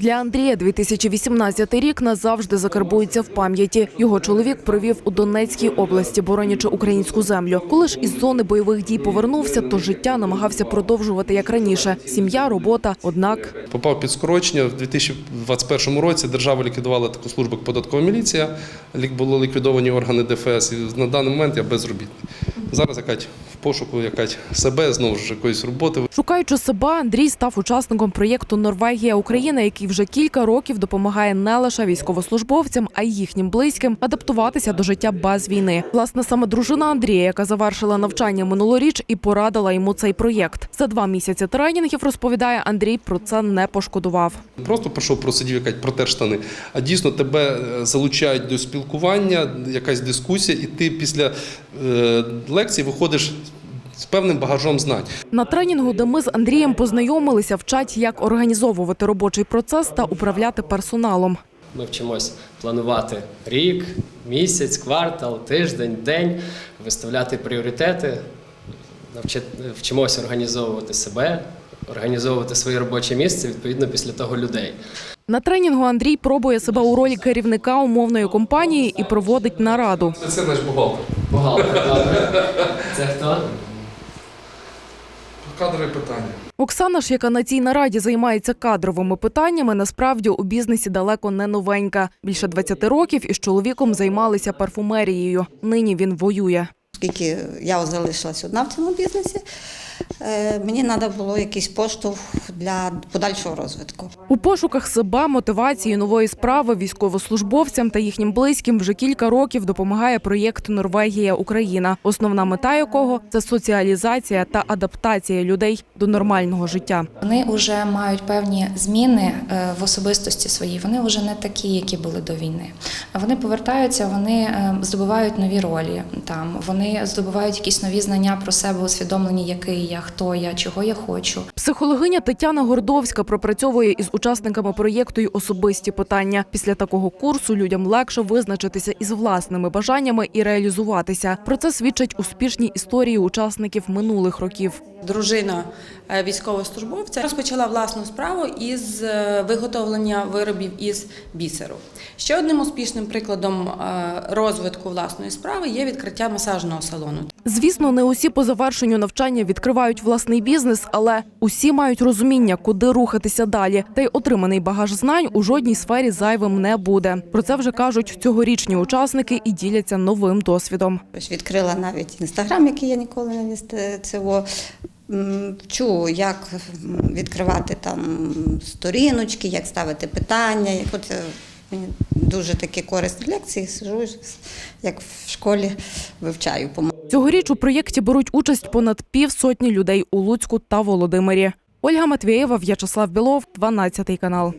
Для Андрія 2018 рік назавжди закарбується в пам'яті. Його чоловік провів у Донецькій області, боронячи українську землю. Коли ж із зони бойових дій повернувся, то життя намагався продовжувати як раніше: сім'я, робота. Однак Попав під скорочення в 2021 році. Держава ліквідувала таку службу як податкова міліція. Було ліквідовані органи ДФС. І на даний момент я безробітний. Зараз якась пошуку якась себе знову ж якоїсь роботи. Шукаючи себе, Андрій став учасником проєкту Норвегія Україна, який вже кілька років допомагає не лише військовослужбовцям, а й їхнім близьким адаптуватися до життя без війни. Власне, саме дружина Андрія, яка завершила навчання минулоріч, і порадила йому цей проєкт. За два місяці тренінгів розповідає Андрій про це не пошкодував. Просто прийшов, просидів якась протер штани, а дійсно тебе е, залучають до спілкування, якась дискусія, і ти після е, лекції виходиш з певним багажом знань. На тренінгу, де ми з Андрієм познайомилися, вчать, як організовувати робочий процес та управляти персоналом. Ми вчимось планувати рік, місяць, квартал, тиждень, день, виставляти пріоритети, вчимося організовувати себе, організовувати своє робоче місце, відповідно після того людей. На тренінгу Андрій пробує себе у ролі керівника умовної компанії і проводить нараду. Це наш бухгалтер. Бухгалтер, добре. Це хто? Кадрові питання. Оксана ж, яка на цій нараді займається кадровими питаннями, насправді у бізнесі далеко не новенька. Більше 20 років із чоловіком займалися парфумерією. Нині він воює. Оскільки я залишилась одна в цьому бізнесі, мені треба було якийсь поштовх для подальшого розвитку. У пошуках себе, мотивації нової справи військовослужбовцям та їхнім близьким вже кілька років допомагає проєкт Норвегія Україна, основна мета якого це соціалізація та адаптація людей до нормального життя. Вони вже мають певні зміни е, в особистості своїй. Вони вже не такі, які були до війни. Вони повертаються, вони е, здобувають нові ролі. Там вони здобувають якісь нові знання про себе, усвідомлені, який я, хто я, чого я хочу. Психологиня Тетяна Гордовська пропрацьовує із учасниками проєкту й особисті питання. Після такого курсу людям легше визначитися із власними бажаннями і реалізуватися. Про це свідчать успішні історії учасників минулих років. дружина е, військовослужбовця розпочала власну справу із е, виготовлення виробів із бісеру. Ще одним успішним прикладом е, розвитку власної справи є відкриття масажного салону. Звісно, не усі по завершенню навчання відкривають власний бізнес, але усі мають розуміння, куди рухатися далі. Та й отриманий багаж знань у жодній сфері зайвим не буде. Про це вже кажуть цьогорічні учасники і діляться новим досвідом. Відкрила навіть інстаграм, який я ніколи не вістила. Вчу, як відкривати там сторіночки, як ставити питання. Як от мені дуже такі корисні лекції, сижу, як в школі вивчаю. Цьогоріч у проєкті беруть участь понад півсотні людей у Луцьку та Володимирі. Ольга Матвієва, В'ячеслав Білов, 12 канал.